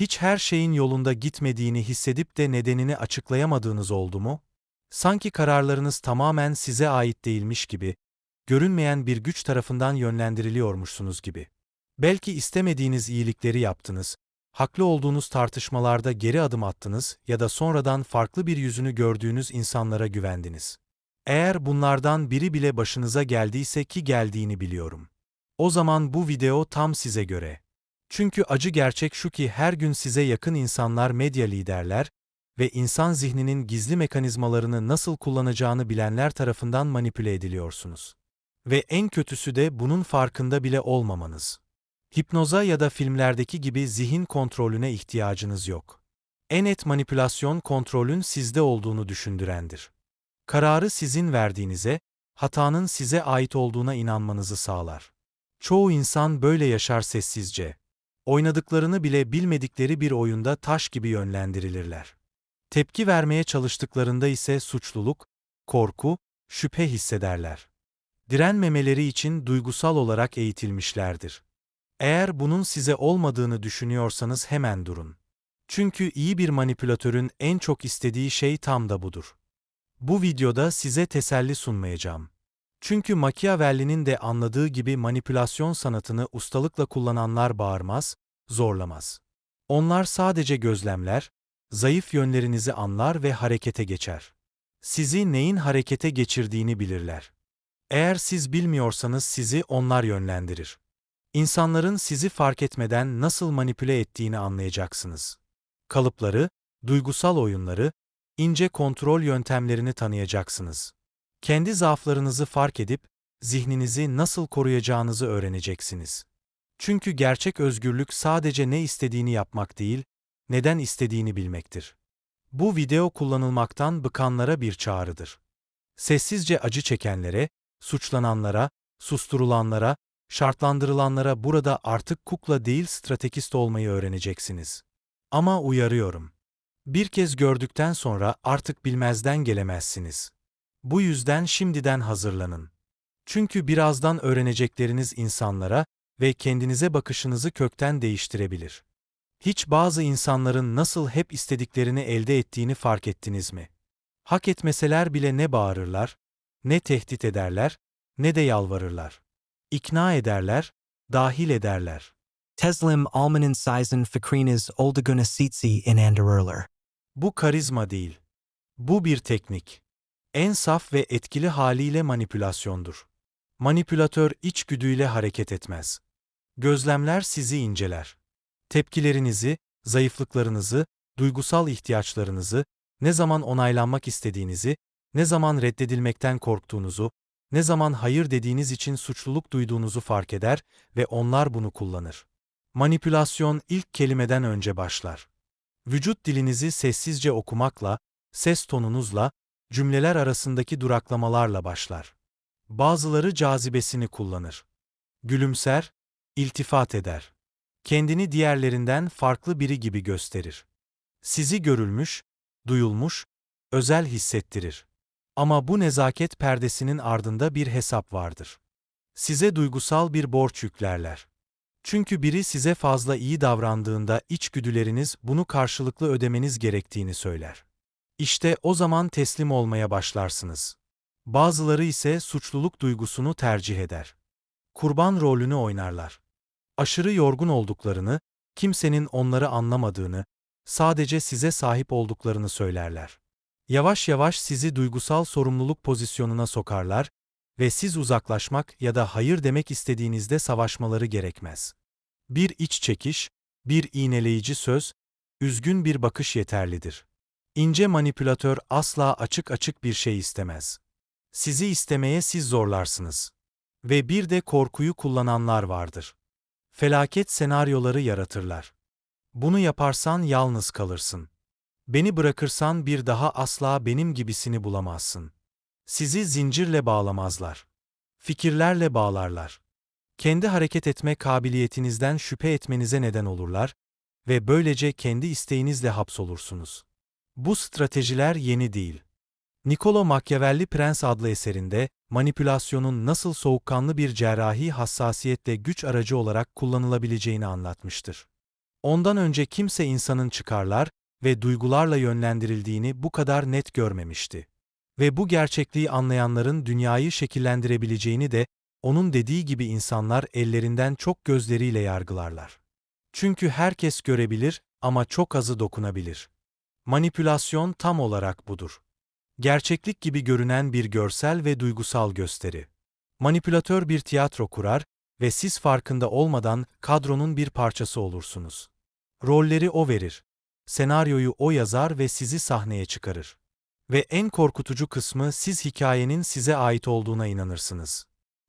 Hiç her şeyin yolunda gitmediğini hissedip de nedenini açıklayamadığınız oldu mu? Sanki kararlarınız tamamen size ait değilmiş gibi, görünmeyen bir güç tarafından yönlendiriliyormuşsunuz gibi. Belki istemediğiniz iyilikleri yaptınız, haklı olduğunuz tartışmalarda geri adım attınız ya da sonradan farklı bir yüzünü gördüğünüz insanlara güvendiniz. Eğer bunlardan biri bile başınıza geldiyse ki geldiğini biliyorum. O zaman bu video tam size göre. Çünkü acı gerçek şu ki her gün size yakın insanlar medya liderler ve insan zihninin gizli mekanizmalarını nasıl kullanacağını bilenler tarafından manipüle ediliyorsunuz. Ve en kötüsü de bunun farkında bile olmamanız. Hipnoza ya da filmlerdeki gibi zihin kontrolüne ihtiyacınız yok. En net manipülasyon kontrolün sizde olduğunu düşündürendir. Kararı sizin verdiğinize, hatanın size ait olduğuna inanmanızı sağlar. Çoğu insan böyle yaşar sessizce. Oynadıklarını bile bilmedikleri bir oyunda taş gibi yönlendirilirler. Tepki vermeye çalıştıklarında ise suçluluk, korku, şüphe hissederler. Direnmemeleri için duygusal olarak eğitilmişlerdir. Eğer bunun size olmadığını düşünüyorsanız hemen durun. Çünkü iyi bir manipülatörün en çok istediği şey tam da budur. Bu videoda size teselli sunmayacağım. Çünkü Machiavelli'nin de anladığı gibi manipülasyon sanatını ustalıkla kullananlar bağırmaz, zorlamaz. Onlar sadece gözlemler, zayıf yönlerinizi anlar ve harekete geçer. Sizi neyin harekete geçirdiğini bilirler. Eğer siz bilmiyorsanız sizi onlar yönlendirir. İnsanların sizi fark etmeden nasıl manipüle ettiğini anlayacaksınız. Kalıpları, duygusal oyunları, ince kontrol yöntemlerini tanıyacaksınız. Kendi zaaflarınızı fark edip zihninizi nasıl koruyacağınızı öğreneceksiniz. Çünkü gerçek özgürlük sadece ne istediğini yapmak değil, neden istediğini bilmektir. Bu video kullanılmaktan bıkanlara bir çağrıdır. Sessizce acı çekenlere, suçlananlara, susturulanlara, şartlandırılanlara burada artık kukla değil stratejist olmayı öğreneceksiniz. Ama uyarıyorum. Bir kez gördükten sonra artık bilmezden gelemezsiniz. Bu yüzden şimdiden hazırlanın. Çünkü birazdan öğrenecekleriniz insanlara ve kendinize bakışınızı kökten değiştirebilir. Hiç bazı insanların nasıl hep istediklerini elde ettiğini fark ettiniz mi? Hak etmeseler bile ne bağırırlar, ne tehdit ederler, ne de yalvarırlar. İkna ederler, dahil ederler. Teslim almanin sizen fikriniz olduguna sitsi in andırırlar. Bu karizma değil. Bu bir teknik. En saf ve etkili haliyle manipülasyondur. Manipülatör içgüdüyle hareket etmez. Gözlemler sizi inceler. Tepkilerinizi, zayıflıklarınızı, duygusal ihtiyaçlarınızı, ne zaman onaylanmak istediğinizi, ne zaman reddedilmekten korktuğunuzu, ne zaman hayır dediğiniz için suçluluk duyduğunuzu fark eder ve onlar bunu kullanır. Manipülasyon ilk kelimeden önce başlar. Vücut dilinizi sessizce okumakla, ses tonunuzla, cümleler arasındaki duraklamalarla başlar. Bazıları cazibesini kullanır. Gülümser, iltifat eder. Kendini diğerlerinden farklı biri gibi gösterir. Sizi görülmüş, duyulmuş, özel hissettirir. Ama bu nezaket perdesinin ardında bir hesap vardır. Size duygusal bir borç yüklerler. Çünkü biri size fazla iyi davrandığında içgüdüleriniz bunu karşılıklı ödemeniz gerektiğini söyler. İşte o zaman teslim olmaya başlarsınız. Bazıları ise suçluluk duygusunu tercih eder. Kurban rolünü oynarlar. Aşırı yorgun olduklarını, kimsenin onları anlamadığını, sadece size sahip olduklarını söylerler. Yavaş yavaş sizi duygusal sorumluluk pozisyonuna sokarlar ve siz uzaklaşmak ya da hayır demek istediğinizde savaşmaları gerekmez. Bir iç çekiş, bir iğneleyici söz, üzgün bir bakış yeterlidir. İnce manipülatör asla açık açık bir şey istemez. Sizi istemeye siz zorlarsınız. Ve bir de korkuyu kullananlar vardır. Felaket senaryoları yaratırlar. Bunu yaparsan yalnız kalırsın. Beni bırakırsan bir daha asla benim gibisini bulamazsın. Sizi zincirle bağlamazlar. Fikirlerle bağlarlar. Kendi hareket etme kabiliyetinizden şüphe etmenize neden olurlar ve böylece kendi isteğinizle hapsolursunuz. Bu stratejiler yeni değil. Niccolo Machiavelli Prens adlı eserinde manipülasyonun nasıl soğukkanlı bir cerrahi hassasiyetle güç aracı olarak kullanılabileceğini anlatmıştır. Ondan önce kimse insanın çıkarlar ve duygularla yönlendirildiğini bu kadar net görmemişti. Ve bu gerçekliği anlayanların dünyayı şekillendirebileceğini de onun dediği gibi insanlar ellerinden çok gözleriyle yargılarlar. Çünkü herkes görebilir ama çok azı dokunabilir. Manipülasyon tam olarak budur. Gerçeklik gibi görünen bir görsel ve duygusal gösteri. Manipülatör bir tiyatro kurar ve siz farkında olmadan kadronun bir parçası olursunuz. Rolleri o verir. Senaryoyu o yazar ve sizi sahneye çıkarır. Ve en korkutucu kısmı siz hikayenin size ait olduğuna inanırsınız.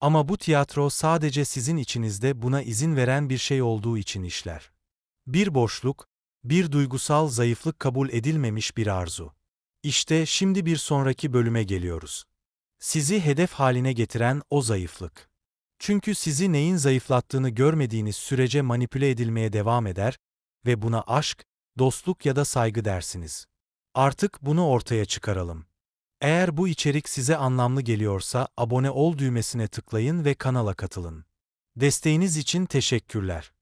Ama bu tiyatro sadece sizin içinizde buna izin veren bir şey olduğu için işler. Bir boşluk, bir duygusal zayıflık kabul edilmemiş bir arzu. İşte şimdi bir sonraki bölüme geliyoruz. Sizi hedef haline getiren o zayıflık. Çünkü sizi neyin zayıflattığını görmediğiniz sürece manipüle edilmeye devam eder ve buna aşk, dostluk ya da saygı dersiniz. Artık bunu ortaya çıkaralım. Eğer bu içerik size anlamlı geliyorsa abone ol düğmesine tıklayın ve kanala katılın. Desteğiniz için teşekkürler.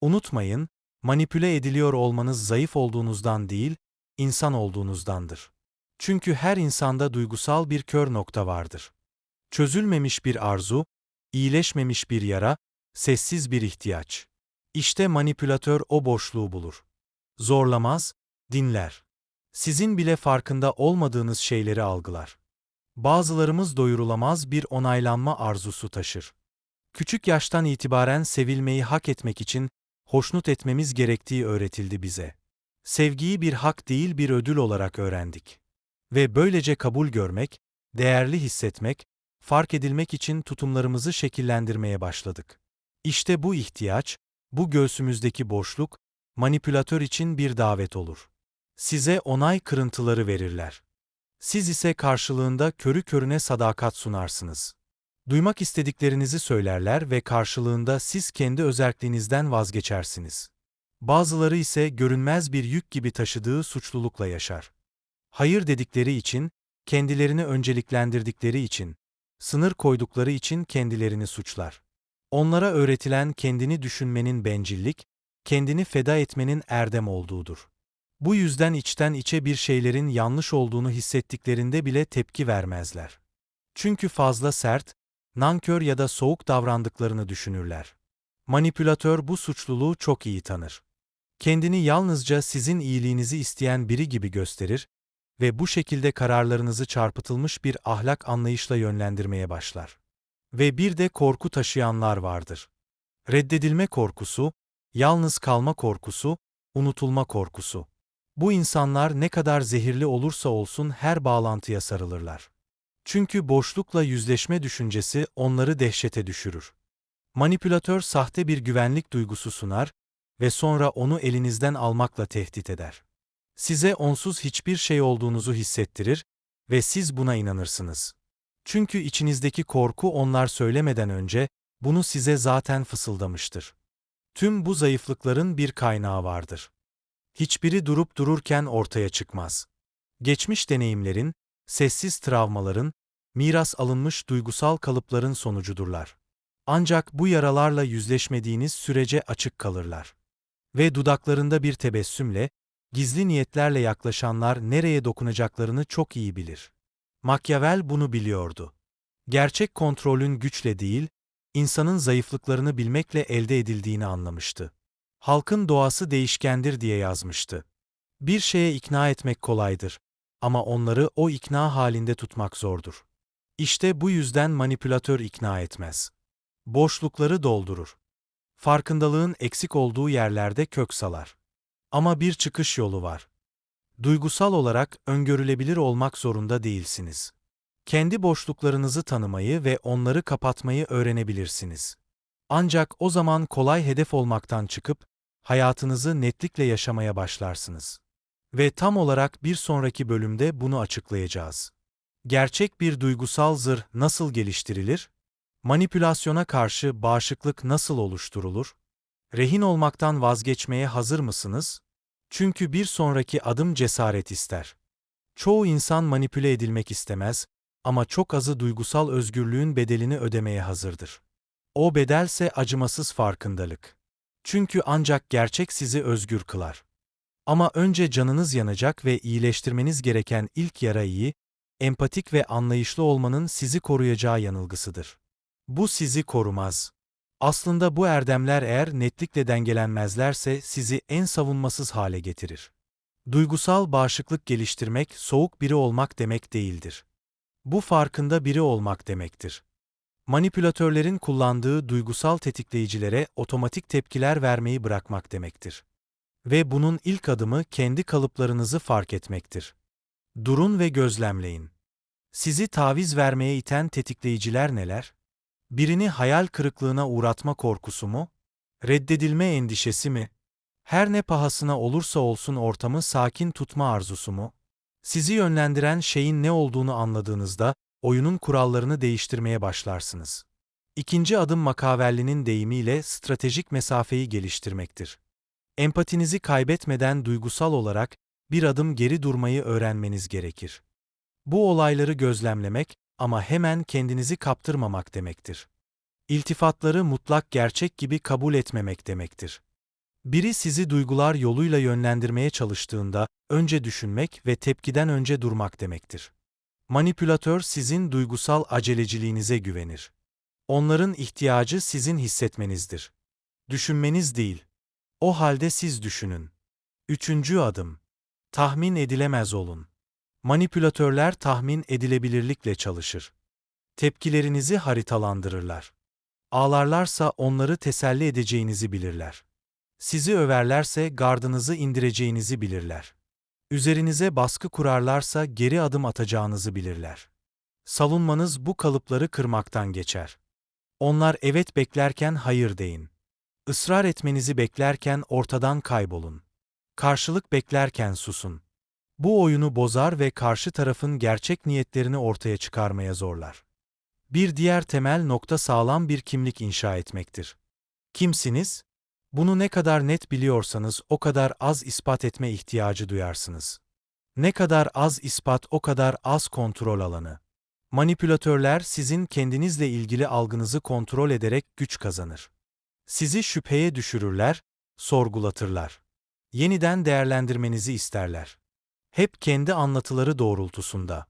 Unutmayın, manipüle ediliyor olmanız zayıf olduğunuzdan değil, insan olduğunuzdandır. Çünkü her insanda duygusal bir kör nokta vardır. Çözülmemiş bir arzu, iyileşmemiş bir yara, sessiz bir ihtiyaç. İşte manipülatör o boşluğu bulur. Zorlamaz, dinler. Sizin bile farkında olmadığınız şeyleri algılar. Bazılarımız doyurulamaz bir onaylanma arzusu taşır. Küçük yaştan itibaren sevilmeyi hak etmek için hoşnut etmemiz gerektiği öğretildi bize. Sevgiyi bir hak değil bir ödül olarak öğrendik. Ve böylece kabul görmek, değerli hissetmek, fark edilmek için tutumlarımızı şekillendirmeye başladık. İşte bu ihtiyaç, bu göğsümüzdeki boşluk, manipülatör için bir davet olur. Size onay kırıntıları verirler. Siz ise karşılığında körü körüne sadakat sunarsınız. Duymak istediklerinizi söylerler ve karşılığında siz kendi özerkliğinizden vazgeçersiniz. Bazıları ise görünmez bir yük gibi taşıdığı suçlulukla yaşar. Hayır dedikleri için, kendilerini önceliklendirdikleri için, sınır koydukları için kendilerini suçlar. Onlara öğretilen kendini düşünmenin bencillik, kendini feda etmenin erdem olduğudur. Bu yüzden içten içe bir şeylerin yanlış olduğunu hissettiklerinde bile tepki vermezler. Çünkü fazla sert, nankör ya da soğuk davrandıklarını düşünürler. Manipülatör bu suçluluğu çok iyi tanır. Kendini yalnızca sizin iyiliğinizi isteyen biri gibi gösterir ve bu şekilde kararlarınızı çarpıtılmış bir ahlak anlayışla yönlendirmeye başlar. Ve bir de korku taşıyanlar vardır. Reddedilme korkusu, yalnız kalma korkusu, unutulma korkusu. Bu insanlar ne kadar zehirli olursa olsun her bağlantıya sarılırlar. Çünkü boşlukla yüzleşme düşüncesi onları dehşete düşürür. Manipülatör sahte bir güvenlik duygusu sunar ve sonra onu elinizden almakla tehdit eder. Size onsuz hiçbir şey olduğunuzu hissettirir ve siz buna inanırsınız. Çünkü içinizdeki korku onlar söylemeden önce bunu size zaten fısıldamıştır. Tüm bu zayıflıkların bir kaynağı vardır. Hiçbiri durup dururken ortaya çıkmaz. Geçmiş deneyimlerin, sessiz travmaların, miras alınmış duygusal kalıpların sonucudurlar. Ancak bu yaralarla yüzleşmediğiniz sürece açık kalırlar. Ve dudaklarında bir tebessümle, gizli niyetlerle yaklaşanlar nereye dokunacaklarını çok iyi bilir. Machiavelli bunu biliyordu. Gerçek kontrolün güçle değil, insanın zayıflıklarını bilmekle elde edildiğini anlamıştı. Halkın doğası değişkendir diye yazmıştı. Bir şeye ikna etmek kolaydır ama onları o ikna halinde tutmak zordur. İşte bu yüzden manipülatör ikna etmez. Boşlukları doldurur. Farkındalığın eksik olduğu yerlerde kök salar. Ama bir çıkış yolu var. Duygusal olarak öngörülebilir olmak zorunda değilsiniz. Kendi boşluklarınızı tanımayı ve onları kapatmayı öğrenebilirsiniz. Ancak o zaman kolay hedef olmaktan çıkıp hayatınızı netlikle yaşamaya başlarsınız. Ve tam olarak bir sonraki bölümde bunu açıklayacağız. Gerçek bir duygusal zırh nasıl geliştirilir? Manipülasyona karşı bağışıklık nasıl oluşturulur? Rehin olmaktan vazgeçmeye hazır mısınız? Çünkü bir sonraki adım cesaret ister. Çoğu insan manipüle edilmek istemez ama çok azı duygusal özgürlüğün bedelini ödemeye hazırdır. O bedelse acımasız farkındalık. Çünkü ancak gerçek sizi özgür kılar. Ama önce canınız yanacak ve iyileştirmeniz gereken ilk yara iyi, empatik ve anlayışlı olmanın sizi koruyacağı yanılgısıdır. Bu sizi korumaz. Aslında bu erdemler eğer netlikle dengelenmezlerse sizi en savunmasız hale getirir. Duygusal bağışıklık geliştirmek soğuk biri olmak demek değildir. Bu farkında biri olmak demektir. Manipülatörlerin kullandığı duygusal tetikleyicilere otomatik tepkiler vermeyi bırakmak demektir. Ve bunun ilk adımı kendi kalıplarınızı fark etmektir. Durun ve gözlemleyin. Sizi taviz vermeye iten tetikleyiciler neler? Birini hayal kırıklığına uğratma korkusu mu? Reddedilme endişesi mi? Her ne pahasına olursa olsun ortamı sakin tutma arzusu mu? Sizi yönlendiren şeyin ne olduğunu anladığınızda oyunun kurallarını değiştirmeye başlarsınız. İkinci adım Makavellinin deyimiyle stratejik mesafeyi geliştirmektir. Empatinizi kaybetmeden duygusal olarak bir adım geri durmayı öğrenmeniz gerekir. Bu olayları gözlemlemek ama hemen kendinizi kaptırmamak demektir. İltifatları mutlak gerçek gibi kabul etmemek demektir. Biri sizi duygular yoluyla yönlendirmeye çalıştığında önce düşünmek ve tepkiden önce durmak demektir. Manipülatör sizin duygusal aceleciliğinize güvenir. Onların ihtiyacı sizin hissetmenizdir. Düşünmeniz değil. O halde siz düşünün. Üçüncü adım. Tahmin edilemez olun. Manipülatörler tahmin edilebilirlikle çalışır. Tepkilerinizi haritalandırırlar. Ağlarlarsa onları teselli edeceğinizi bilirler. Sizi överlerse gardınızı indireceğinizi bilirler. Üzerinize baskı kurarlarsa geri adım atacağınızı bilirler. Savunmanız bu kalıpları kırmaktan geçer. Onlar evet beklerken hayır deyin. Israr etmenizi beklerken ortadan kaybolun. Karşılık beklerken susun. Bu oyunu bozar ve karşı tarafın gerçek niyetlerini ortaya çıkarmaya zorlar. Bir diğer temel nokta sağlam bir kimlik inşa etmektir. Kimsiniz? Bunu ne kadar net biliyorsanız o kadar az ispat etme ihtiyacı duyarsınız. Ne kadar az ispat o kadar az kontrol alanı. Manipülatörler sizin kendinizle ilgili algınızı kontrol ederek güç kazanır. Sizi şüpheye düşürürler, sorgulatırlar. Yeniden değerlendirmenizi isterler. Hep kendi anlatıları doğrultusunda.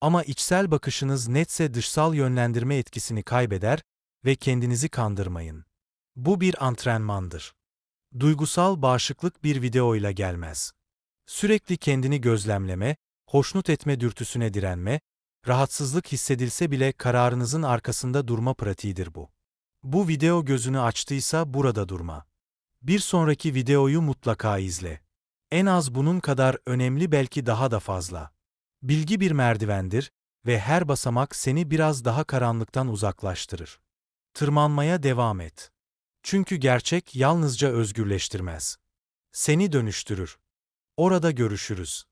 Ama içsel bakışınız netse dışsal yönlendirme etkisini kaybeder ve kendinizi kandırmayın. Bu bir antrenmandır. Duygusal bağışıklık bir videoyla gelmez. Sürekli kendini gözlemleme, hoşnut etme dürtüsüne direnme, rahatsızlık hissedilse bile kararınızın arkasında durma pratiğidir bu. Bu video gözünü açtıysa burada durma. Bir sonraki videoyu mutlaka izle. En az bunun kadar önemli belki daha da fazla. Bilgi bir merdivendir ve her basamak seni biraz daha karanlıktan uzaklaştırır. Tırmanmaya devam et. Çünkü gerçek yalnızca özgürleştirmez. Seni dönüştürür. Orada görüşürüz.